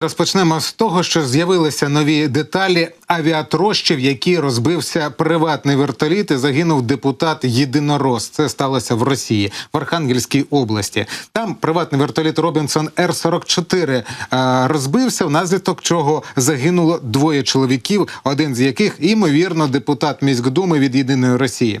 Розпочнемо з того, що з'явилися нові деталі авіатрощів, які розбився приватний вертоліт і загинув депутат Єдинорос. Це сталося в Росії, в Архангельській області. Там приватний вертоліт Робінсон Р 44 розбився, внаслідок чого загинуло двоє чоловіків, один з яких ймовірно депутат міськдуми від єдиної Росії.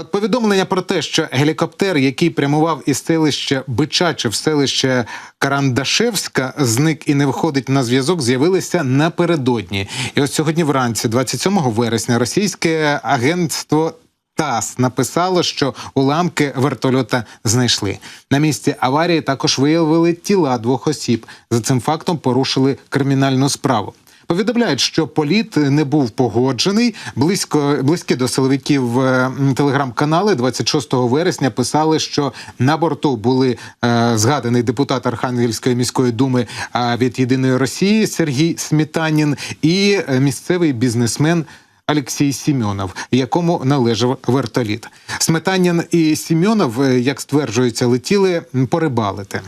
От повідомлення про те, що гелікоптер, який прямував із селища Бичаче в селище Карандашевська, зник і не виходить на зв'язок, з'явилися напередодні. І от сьогодні вранці, 27 вересня, російське агентство. ТАСС написало, що уламки вертольота знайшли. На місці аварії також виявили тіла двох осіб. За цим фактом порушили кримінальну справу. Повідомляють, що політ не був погоджений. Близько близькі до силовиків е, телеграм-канали 26 вересня писали, що на борту були е, згаданий депутат Архангельської міської думи е, від єдиної Росії Сергій Смітанін і е, місцевий бізнесмен. Олексій Сімьонов, якому належав вертоліт. Сметанін і Сімьонов, е, як стверджується, летіли порибалити.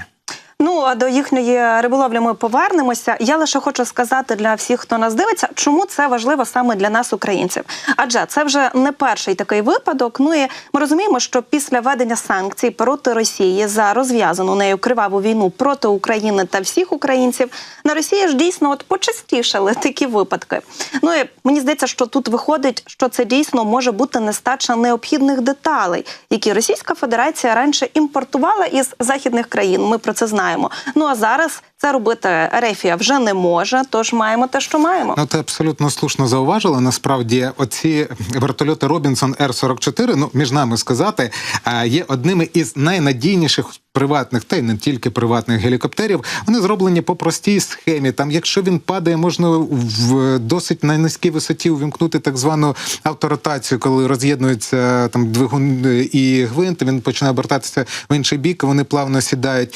Ну а до їхньої риболовлі ми повернемося. Я лише хочу сказати для всіх, хто нас дивиться, чому це важливо саме для нас, українців. Адже це вже не перший такий випадок. Ну і ми розуміємо, що після введення санкцій проти Росії за розв'язану нею криваву війну проти України та всіх українців на Росії ж дійсно от почастішали такі випадки. Ну і мені здається, що тут виходить, що це дійсно може бути нестача необхідних деталей, які Російська Федерація раніше імпортувала із західних країн. Ми про це знаємо. Ну а зараз це робити Ерефія вже не може. Тож маємо те, що маємо. Ну, ти абсолютно слушно зауважила. Насправді, оці вертольоти Робінсон Р 44 ну між нами сказати, а, є одними із найнадійніших. Приватних та й не тільки приватних гелікоптерів вони зроблені по простій схемі. Там, якщо він падає, можна в досить на низькій висоті увімкнути так звану авторотацію, коли роз'єднується там двигун і гвинт. Він починає обертатися в інший бік. Вони плавно сідають.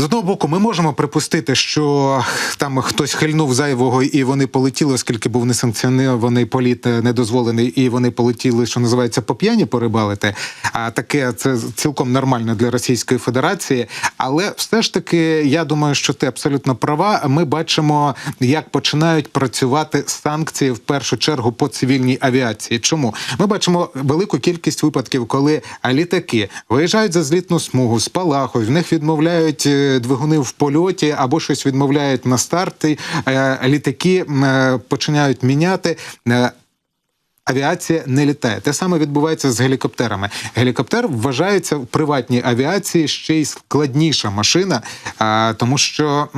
З одного боку, ми можемо припустити, що там хтось хильнув зайвого, і вони полетіли, оскільки був несанкціонований політ е, недозволений, і вони полетіли, що називається, по п'яні порибалити. А таке це цілком нормально для Російської Федерації. Але все ж таки, я думаю, що ти абсолютно права. Ми бачимо, як починають працювати санкції в першу чергу по цивільній авіації. Чому ми бачимо велику кількість випадків, коли літаки виїжджають за злітну смугу, спалахують, в них відмовляють е, двигуни в польоті або щось відмовляють на старті. е, Літаки е, починають міняти. е, Авіація не літає. Те саме відбувається з гелікоптерами. Гелікоптер вважається в приватній авіації ще й складніша машина, тому що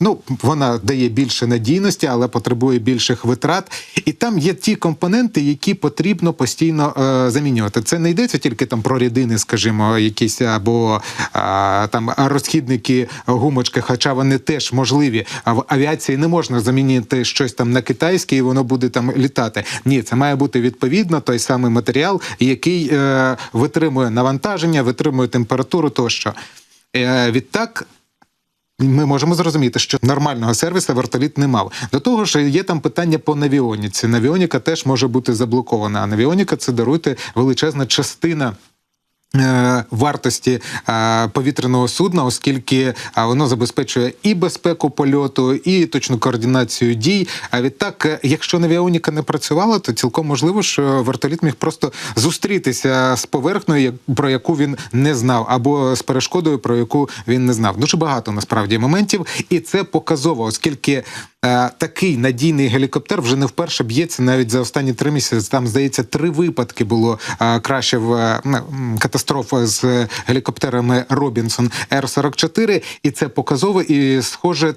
ну вона дає більше надійності, але потребує більших витрат. І там є ті компоненти, які потрібно постійно е, замінювати. Це не йдеться тільки там про рідини, скажімо, якісь або а, там розхідники, гумочки, хоча вони теж можливі. А в авіації не можна замінити щось там на китайське, і воно буде там літати. Ні, це має бути відповідно той самий матеріал, який е, витримує навантаження, витримує температуру тощо. Е, відтак. Ми можемо зрозуміти, що нормального сервісу вертоліт не мав. До того ж, є там питання по навіоніці. Навіоніка теж може бути заблокована. А навіоніка це даруйте величезна частина. Е, Вартості е, повітряного судна, оскільки е, воно забезпечує і безпеку польоту, і точну координацію дій. А відтак, якщо навіоніка не працювала, то цілком можливо, що вертоліт міг просто зустрітися з поверхнею, про яку він не знав, або з перешкодою, про яку він не знав. Дуже багато насправді моментів, і це показово, оскільки такий надійний гелікоптер вже не вперше б'ється навіть за останні три місяці. Там здається, три випадки було е, краще в е, катастрофа з е, гелікоптерами Робінсон Р 44 і це показово і схоже.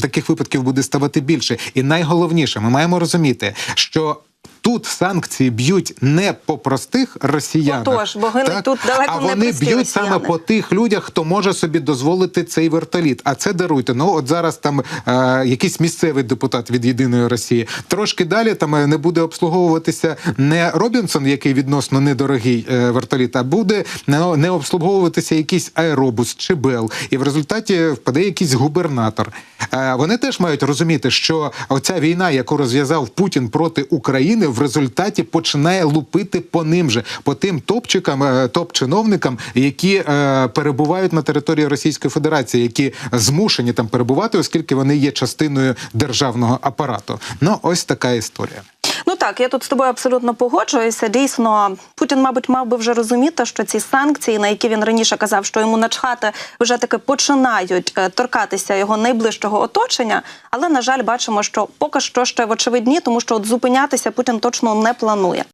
Таких випадків буде ставати більше, і найголовніше, ми маємо розуміти, що тут санкції б'ють не по простих росіянах, Отож, бо гинуть тут далеко а не вони б'ють саме по тих людях, хто може собі дозволити цей вертоліт. А це даруйте. Ну от зараз там е, якийсь місцевий депутат від єдиної Росії. Трошки далі там е, не буде обслуговуватися не Робінсон, який відносно недорогий е, вертоліт, а буде не, не обслуговуватися якийсь аеробус чи Бел. І в результаті впаде якийсь губернатор. е, вони теж мають розуміти, що оця війна, яку розв'язав Путін проти України, в результаті починає лупити по ним же, по тим топчикам, е, топ-чиновникам, які е, перебувають на території Російської Федерації, які змушені там перебувати, оскільки вони є частиною державного апарату. Ну ось така історія. Так, я тут з тобою абсолютно погоджуюся. Дійсно, Путін, мабуть, мав би вже розуміти, що ці санкції, на які він раніше казав, що йому начхати, вже таки починають е, торкатися його найближчого оточення. Але на жаль, бачимо, що поки що ще в очевидні, тому що от зупинятися Путін точно не планує.